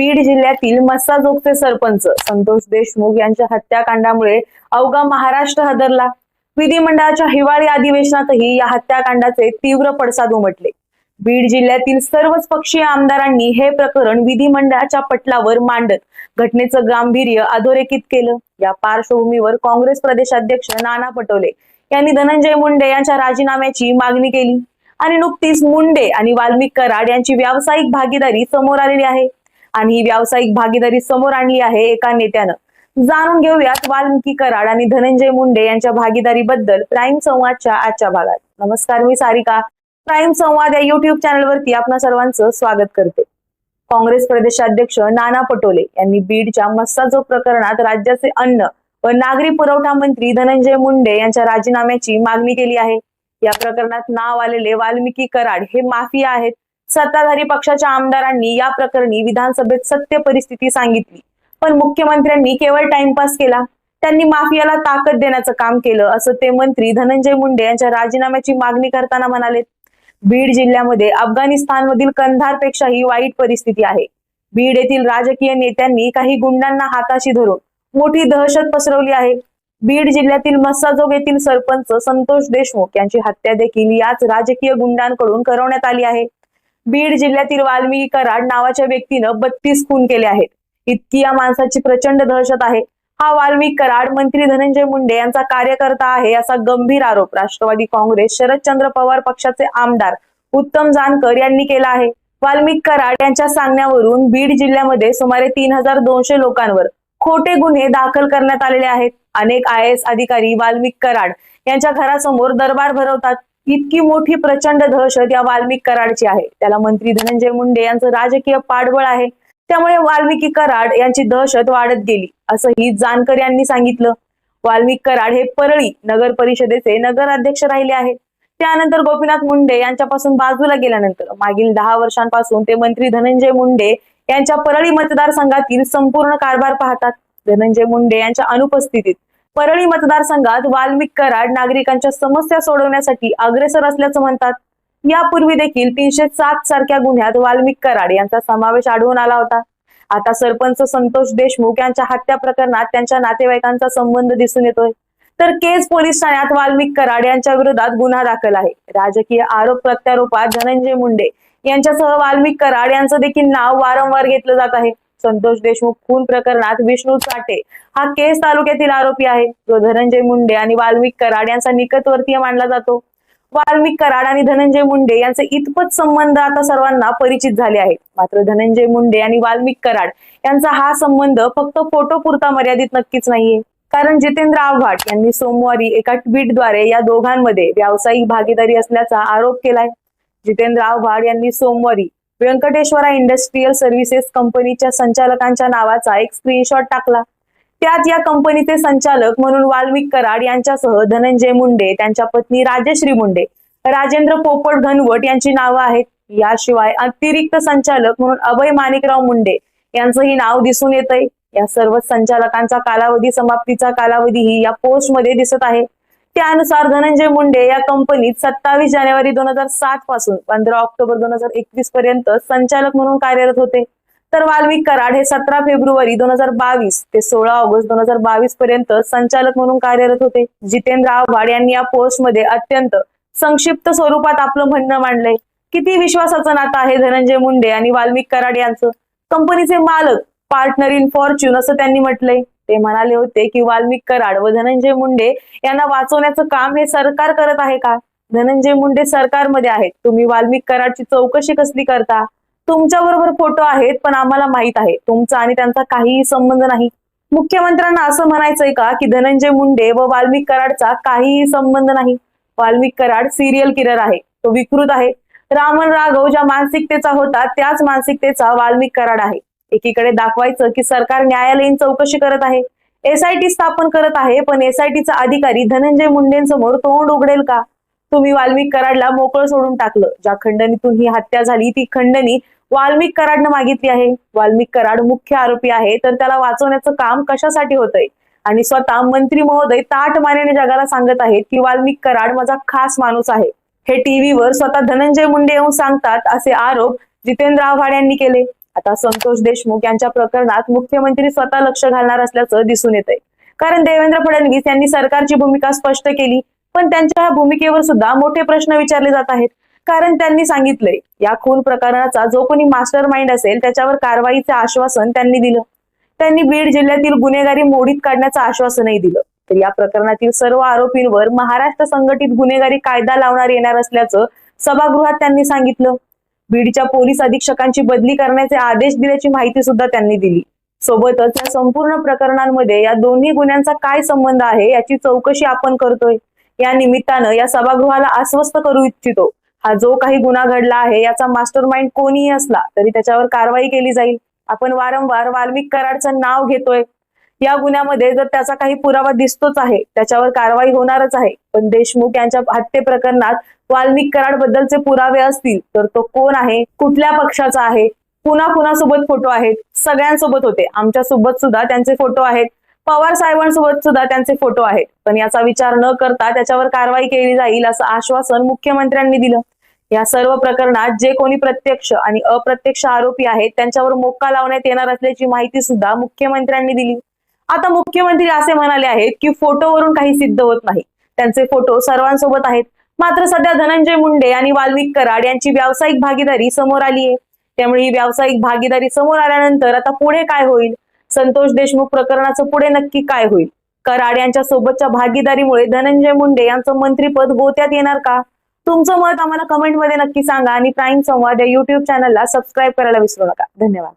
बीड जिल्ह्यातील मस्साजोगचे सरपंच संतोष देशमुख यांच्या हत्याकांडामुळे अवघा महाराष्ट्र हादरला. विधिमंडळाच्या हिवाळी अधिवेशनातही या हत्याकांडाचे तीव्र पडसाद उमटले. बीड जिल्ह्यातील सर्वच पक्षीय आमदारांनी हे प्रकरण विधिमंडळाच्या पटलावर मांडत घटनेचं गांभीर्य अधोरेखित केलं. या पार्श्वभूमीवर काँग्रेस प्रदेशाध्यक्ष नाना पटोले यांनी धनंजय मुंडे यांच्या राजीनाम्याची मागणी केली. आणि नुकतीच मुंडे आणि वाल्मिक कराड यांची व्यावसायिक भागीदारी समोर आलेली आहे. आणि ही व्यावसायिक भागीदारी समोर आणली आहे एका नेत्यानं. जाणून घेऊयात वाल्मिकी कराड आणि धनंजय मुंडे यांच्या भागीदारीबद्दल प्राईम संवादच्या आजच्या भागात. नमस्कार मी सारिका. प्राईम संवाद या युट्यूब चॅनलवरती आपणा सर्वांचं स्वागत करते. काँग्रेस प्रदेशाध्यक्ष नाना पटोले यांनी बीडच्या मस्साजोग प्रकरणात राज्याचे अन्न व नागरी पुरवठा मंत्री धनंजय मुंडे यांच्या राजीनाम्याची मागणी केली आहे. या प्रकरणात नाव आलेले वाल्मिकी कराड हे माफिया आहेत. सत्ताधारी पक्षाच्या आमदारांनी या प्रकरणी विधानसभेत सत्य परिस्थिती सांगितली. पण मुख्यमंत्र्यांनी केवळ टाइमपास केला. त्यांनी माफियाला ताकद देण्याचं काम केलं असं ते मंत्री धनंजय मुंडे यांच्या राजीनाम्याची मागणी करताना म्हणाले. बीड जिल्ह्यामध्ये अफगाणिस्तानमधील कंधारपेक्षाही वाईट परिस्थिती आहे. बीड येथील राजकीय नेत्यांनी काही गुंडांना हाताशी धरून मोठी दहशत पसरवली आहे. बीड जिल्ह्यातील मस्साजोग येथील सरपंच संतोष देशमुख यांची हत्या देखील याच राजकीय गुंडांकडून करवण्यात आली आहे. बीड जिल्ह्यातील वाल्मिकी कराड नावाच्या व्यक्तीनं बत्तीस खून केले आहेत. इतकी या माणसाची प्रचंड दहशत आहे. हा वाल्मिक कराड मंत्री धनंजय मुंडे यांचा कार्यकर्ता आहे असा गंभीर आरोप राष्ट्रवादी काँग्रेस शरदचंद्र पवार पक्षाचे आमदार उत्तम जानकर यांनी केला आहे. वाल्मिक कराड यांच्या सांगण्यावरून बीड जिल्ह्यामध्ये सुमारे तीन हजार दोनशे लोकांवर खोटे गुन्हे दाखल करण्यात आलेले आहेत. अनेक आय एस अधिकारी वाल्मिक कराड यांच्या घरासमोर दरबार भरवतात. इतकी मोठी प्रचंड दहशत या वाल्मिक कराडची आहे. त्याला मंत्री धनंजय मुंडे यांचं राजकीय पाठबळ आहे. त्यामुळे वाल्मिकी कराड यांची दहशत वाढत गेली असंही जानकर यांनी सांगितलं. वाल्मिक कराड हे परळी नगर परिषदेचे नगराध्यक्ष राहिले आहेत. त्यानंतर गोपीनाथ मुंडे यांच्यापासून बाजूला गेल्यानंतर मागील दहा वर्षांपासून ते मंत्री धनंजय मुंडे यांच्या परळी मतदारसंघातील संपूर्ण कारभार पाहतात. धनंजय मुंडे यांच्या अनुपस्थितीत परळी मतदारसंघात वाल्मिक कराड नागरिकांच्या समस्या सोडवण्यासाठी अग्रेसर असल्याचं म्हणतात. यापूर्वी देखील तीनशे सात सारख्या गुन्ह्यात वाल्मिक कराड यांचा समावेश आढळून आला होता. आता सरपंच संतोष देशमुख यांच्या हत्या प्रकरणात त्यांच्या नातेवाईकांचा संबंध दिसून येतोय. तर केज पोलीस ठाण्यात वाल्मिक कराड यांच्या विरोधात गुन्हा दाखल आहे. राजकीय आरोप प्रत्यारोपात धनंजय मुंडे यांच्यासह वाल्मिक कराड यांचं देखील नाव वारंवार घेतलं जात आहे. संतोष देशमुख खून प्रकरणात विष्णू चाटे हा केस तालुक्यातील आरोपी आहे. जो धनंजय मुंडे आणि वाल्मिक कराड यांचा निकटवर्तीय मानला जातो. वाल्मिक कराड आणि धनंजय मुंडे यांचे इतपत संबंध आता सर्वांना परिचित झाले आहेत. मात्र धनंजय मुंडे आणि वाल्मिक कराड यांचा हा संबंध फक्त फोटो पुरता मर्यादित नक्कीच नाहीये. कारण जितेंद्र आव्हाड यांनी सोमवारी एका ट्विटद्वारे या दोघांमध्ये व्यावसायिक भागीदारी असल्याचा आरोप केलाय. जितेंद्र आव्हाड यांनी सोमवारी व्यंकटेश्वरा इंडस्ट्रीयल सर्व्हिसेस कंपनीच्या संचालकांच्या नावाचा एक स्क्रीनशॉट टाकला. त्यात या कंपनीचे संचालक म्हणून वाल्मिक कराड यांच्यासह धनंजय मुंडे त्यांच्या पत्नी राजश्री मुंडे राजेंद्र पोपट घनवट यांची नावं आहेत. याशिवाय अतिरिक्त संचालक म्हणून अभय माणिकराव मुंडे यांचंही नाव दिसून येत आहे या सर्व संचालकांचा कालावधी समाप्तीचा कालावधीही या पोस्टमध्ये दिसत आहे. त्यानुसार धनंजय मुंडे या कंपनीत सत्तावीस जानेवारी दोन हजार सात पासून पंधरा ऑक्टोबर दोन हजार एकवीस पर्यंत संचालक म्हणून कार्यरत होते. तर वाल्मिक कराड हे सतरा फेब्रुवारी दोन हजार बावीस ते सोळा ऑगस्ट दोन हजार बावीस पर्यंत संचालक म्हणून कार्यरत होते. जितेंद्र आव्हाड यांनी या पोस्टमध्ये अत्यंत संक्षिप्त स्वरूपात आपलं म्हणणं मांडलंय. किती विश्वासाचं नातं आहे धनंजय मुंडे आणि वाल्मिक कराड यांचं? कंपनीचे मालक पार्टनर इन फॉर्च्यून असं त्यांनी म्हटलंय. ते म्हणाले होते की वाल्मिक कराड व धनंजय मुंडे यांना वाचवण्याचं काम हे सरकार करत आहे का? धनंजय मुंडे सरकारमध्ये आहेत. तुम्ही वाल्मिक कराडची चौकशी कसली करता? तुमच्या बरोबर फोटो आहेत पण आम्हाला माहीत आहे. तुमचा आणि त्यांचा काहीही संबंध नाही. मुख्यमंत्र्यांना असं म्हणायचंय का की धनंजय मुंडे व वाल्मिक कराडचा काहीही संबंध नाही? वाल्मिक कराड सिरियल किरर आहे. तो विकृत आहे. रामन राघव ज्या मानसिकतेचा होता त्याच मानसिकतेचा वाल्मिक कराड आहे. एकीकडे दाखवायचं की सरकार न्यायालयीन चौकशी करत आहे. एसआयटी स्थापन करत आहे पण एसआयटीचा अधिकारी धनंजय मुंडेंसमोर तोंड उघडेल का? तुम्ही वाल्मिक कराडला मोकळं सोडून टाकलं. ज्या खंडणीतून ही हत्या झाली ती खंडणी वाल्मिक कराडनं मागितली आहे. वाल्मिक कराड मुख्य आरोपी आहे तर त्याला वाचवण्याचं काम कशासाठी होतंय? आणि स्वतः मंत्री महोदय ताट मानेने जगाला सांगत आहेत की वाल्मिक कराड माझा खास माणूस आहे. हे टीव्हीवर स्वतः धनंजय मुंडे येऊन सांगतात असे आरोप जितेंद्र आव्हाड यांनी केले. आता संतोष देशमुख यांच्या प्रकरणात मुख्यमंत्री स्वतः लक्ष घालणार असल्याचं दिसून येत आहे कारण देवेंद्र फडणवीस यांनी सरकारची भूमिका स्पष्ट केली पण त्यांच्या या भूमिकेवर सुद्धा मोठे प्रश्न विचारले जात आहेत. कारण त्यांनी सांगितलंय या खून प्रकरणाचा जो कोणी मास्टर माइंड असेल त्याच्यावर कारवाईचे आश्वासन त्यांनी दिलं. त्यांनी बीड जिल्ह्यातील गुन्हेगारी मोडीत काढण्याचं आश्वासनही दिलं. तर या प्रकरणातील सर्व आरोपींवर महाराष्ट्र संघटित गुन्हेगारी कायदा लावणार येणार असल्याचं सभागृहात त्यांनी सांगितलं. बीडच्या पोलीस अधीक्षकांची बदली करण्याचे आदेश दिल्याची माहिती सुद्धा त्यांनी दिली. सोबतच या संपूर्ण प्रकरणांमध्ये या दोन्ही गुन्ह्यांचा काय संबंध आहे याची चौकशी आपण करतोय. या निमित्तानं या सभागृहाला आश्वस्त करू इच्छितो. हा जो काही गुन्हा घडला आहे याचा मास्टर माइंड कोणीही असला तरी त्याच्यावर कारवाई केली जाईल. आपण वारंवार वाल्मिक कराडचं नाव घेतोय. या गुन्ह्यामध्ये जर त्याचा काही पुरावा दिसतोच आहे त्याच्यावर कारवाई होणारच आहे. पण देशमुख यांच्या हत्ये प्रकरणात वाल्मिक कराड बद्दलचे पुरावे असतील तर तो कोण आहे? कुठल्या पक्षाचा आहे? पुन्हा कुणासोबत फोटो आहेत? सगळ्यांसोबत होते. आमच्यासोबत सुद्धा त्यांचे फोटो आहेत. पवार साहेबांसोबत सुद्धा त्यांचे फोटो आहेत. पण याचा विचार न करता त्याच्यावर कारवाई केली जाईल असं आश्वासन मुख्यमंत्र्यांनी दिलं. या सर्व प्रकरणात जे कोणी प्रत्यक्ष आणि अप्रत्यक्ष आरोपी आहेत त्यांच्यावर मोक्का लावण्यात येणार असल्याची माहिती सुद्धा मुख्यमंत्र्यांनी दिली. आता मुख्यमंत्री असे म्हणाले आहेत की फोटोवरून काही सिद्ध होत नाही. त्यांचे फोटो सर्वांसोबत आहेत. मात्र सध्या धनंजय मुंडे आणि वाल्मिक कराड यांची व्यावसायिक भागीदारी समोर आली आहे. त्यामुळे ही व्यावसायिक भागीदारी समोर आल्यानंतर आता पुढे काय होईल? संतोष देशमुख प्रकरणाचं पुढे नक्की काय होईल? कराड यांच्या सोबतच्या भागीदारीमुळे धनंजय मुंडे यांचं मंत्रीपद गोत्यात येणार का? तुमचं मत आम्हाला कमेंटमध्ये नक्की सांगा आणि प्राईम संवाद या युट्यूब चॅनलला सबस्क्राईब करायला विसरू नका. धन्यवाद.